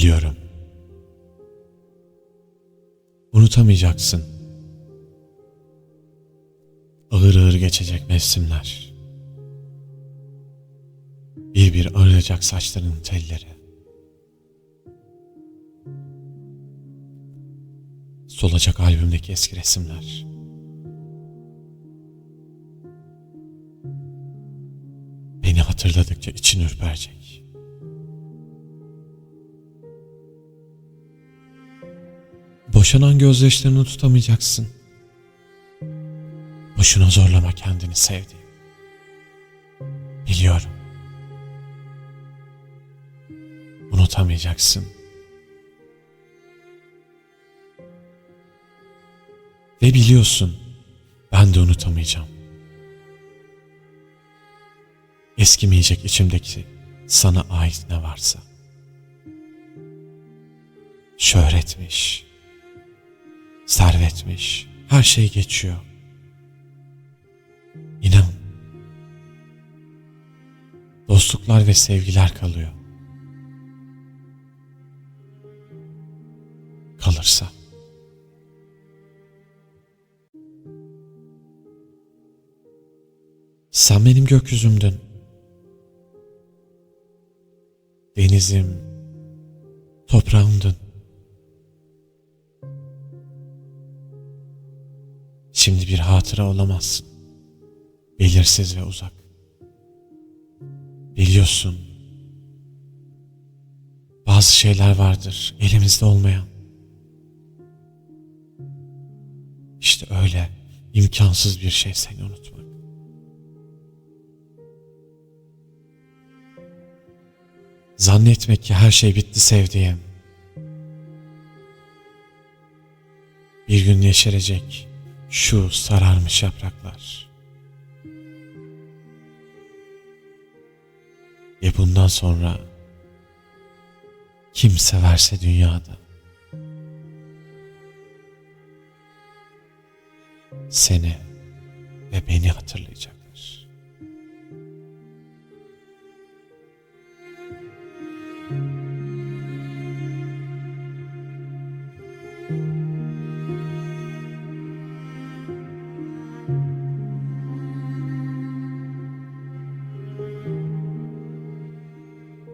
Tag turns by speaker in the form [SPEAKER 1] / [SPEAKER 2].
[SPEAKER 1] Biliyorum. Unutamayacaksın. Ağır ağır geçecek mevsimler. Bir bir ağrıyacak saçlarının telleri. Solacak albümdeki eski resimler. Beni hatırladıkça için ürperecek. Boşanan gözyaşlarını tutamayacaksın. Boşuna zorlama kendini sevdiğim. Biliyorum. Unutamayacaksın. Ve biliyorsun ben de unutamayacağım. Eskimeyecek içimdeki sana ait ne varsa. Şöhretmiş, servetmiş, her şey geçiyor. İnan. Dostluklar ve sevgiler kalıyor. Kalırsa. Sen benim gökyüzümdün. Denizim, toprağımdın. Şimdi bir hatıra olamazsın. Belirsiz ve uzak. Biliyorsun. Bazı şeyler vardır elimizde olmayan. İşte öyle imkansız bir şey seni unutmak. Zannetmek ki her şey bitti sevdiğim. Bir gün yeşerecek şu sararmış yapraklar. Ve bundan sonra kim severse dünyada seni ve beni hatırlayacak.